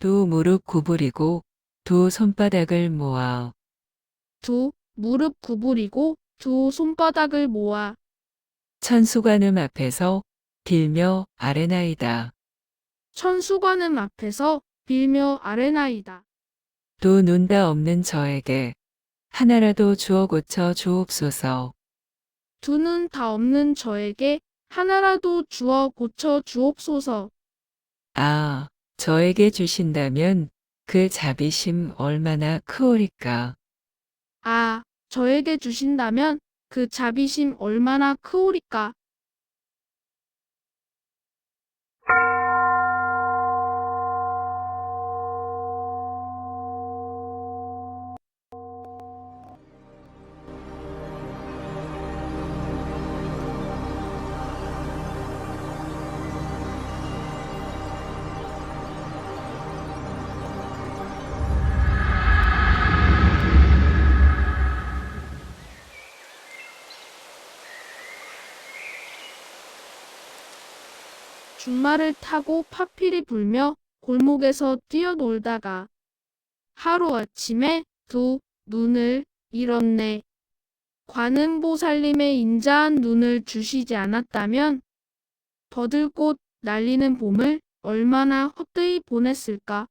두 무릎 구부리고 두 손바닥을 모아 두 무릎 구부리고 두 손바닥을 모아 천수관음 앞에서 빌며 아뢰나이다. 천수관음 앞에서 빌며 아뢰나이다. 두 눈 다 없는 저에게 하나라도 주어 고쳐 주옵소서. 두 눈 다 없는 저에게 하나라도 주어 고쳐 주옵소서. 아, 저에게 주신다면 그 자비심 얼마나 크오리까. 아, 저에게 주신다면 그 자비심 얼마나 크오리까. 준말을 타고 파필이 불며 골목에서 뛰어놀다가 하루아침에 두 눈을 잃었네. 관음보살님의 인자한 눈을 주시지 않았다면 버들꽃 날리는 봄을 얼마나 헛되이 보냈을까.